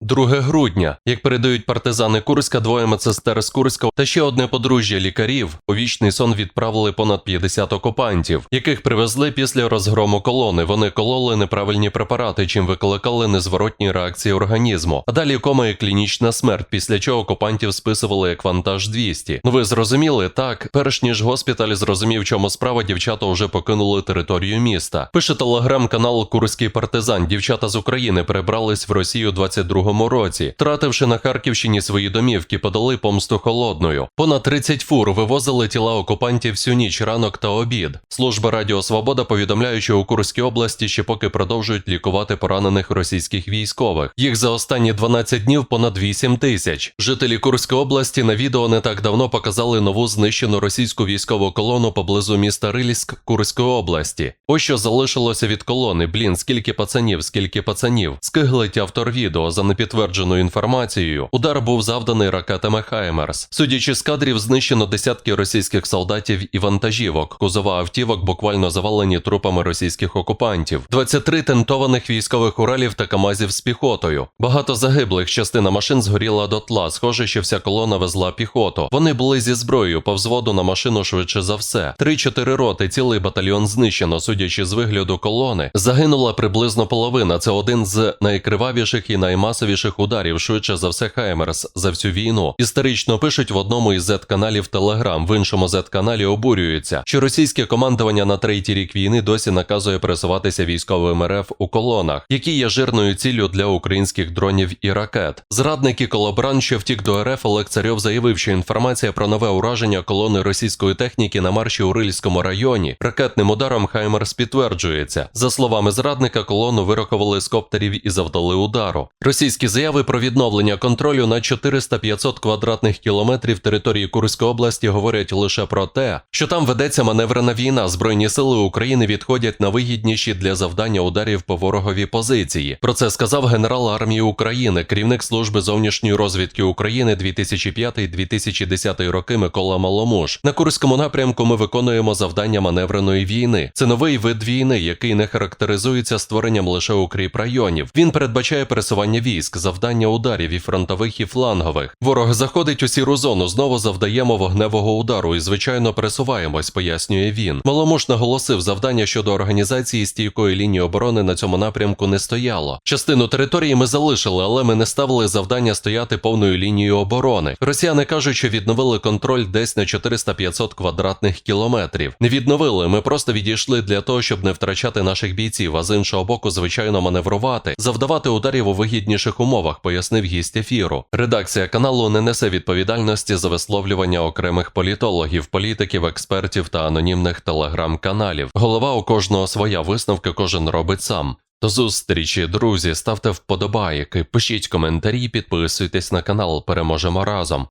2 грудня, як передають партизани Курська, двоє медсестер з Курська та ще одне подружжя лікарів у вічний сон відправили понад 50 окупантів, яких привезли після розгрому колони. Вони кололи неправильні препарати, чим викликали незворотні реакції організму. А далі кома і клінічна смерть, після чого окупантів списували як вантаж 200. Ну ви зрозуміли, так, перш ніж госпіталь зрозумів, чому справа, дівчата вже покинули територію міста. Пише телеграм-канал Курський партизан. Дівчата з України перебрались в Росію у 22-му році, втративши на Харківщині свої домівки, подали помсту холодною. Понад 30 фур вивозили тіла окупантів всю ніч, ранок та обід. Служба Радіо Свобода повідомляє, що у Курській області ще поки продовжують лікувати поранених російських військових. Їх за останні 12 днів понад 8 тисяч. Жителі Курської області на відео не так давно показали нову знищену російську військову колону поблизу міста Рильськ Курської області. Ось що залишилося від колони. Блін, скільки пацанів, скільки пацанів. Скиглить автор відео за непідтвердженою інформацією. Удар був завданий ракетами Хаймерс. Судячи з кадрів, знищено десятки російських солдатів і вантажівок. Кузова автівок буквально завалені трупами російських окупантів. 23 тентованих військових уралів та камазів з піхотою. Багато загиблих. Частина машин згоріла дотла. Схоже, що вся колона везла піхоту. Вони були зі зброєю по взводу на машину швидше за все. Три-чотири роти, цілий батальйон знищено. Судячи з вигляду колони, загинула приблизно половина. Це один з найкривавіших і наймасовіших ударів, швидше за все, Хаймерс за всю війну. Історично пишуть в одному із Z-каналів Телеграм, в іншому Z-каналі обурюються, що російське командування на третій рік війни досі наказує пересуватися військовим РФ у колонах, які є жирною ціллю для українських дронів і ракет. Зрадник і колаборант, що втік до РФ, Олег Царьов заявив, що інформація про нове ураження колони російської техніки на марші у Рильському районі ракетним ударом Хаймерс підтверджується. За словами зрадника, колону вирахували з коптерів і завдали удару. Російські заяви про відновлення контролю на 400-500 квадратних кілометрів території Курської області говорять лише про те, що там ведеться маневрена війна. Збройні сили України відходять на вигідніші для завдання ударів по ворогові позиції. Про це сказав генерал армії України, керівник служби зовнішньої розвідки України 2005-2010 роки Микола Маломуш. На Курському напрямку ми виконуємо завдання маневреної війни. Це новий вид війни, який не характеризується створенням лише укріп районів. Він передбачає пересування військ, завдання ударів і фронтових, і флангових. Ворог заходить у сіру зону, знову завдаємо вогневого удару і, звичайно, пересуваємось, пояснює він. Маломуш наголосив, завдання щодо організації стійкої лінії оборони на цьому напрямку не стояло. Частину території ми залишили, але ми не ставили завдання стояти повною лінією оборони. Росіяни кажуть, що відновили контроль десь на 400-500 квадратних кілометрів. Не відновили. Ми просто відійшли для того, щоб не втрачати наших бійців, а з іншого боку, звичайно, маневрувати, завдавати ударів у вигідніших умовах, пояснив гість ефіру. Редакція каналу не несе відповідальності за висловлювання окремих політологів, політиків, експертів та анонімних телеграм-каналів. Голова у кожного своя висновки кожен робить сам. До зустрічі, друзі, ставте вподобайки, пишіть коментарі, підписуйтесь на канал, переможемо разом.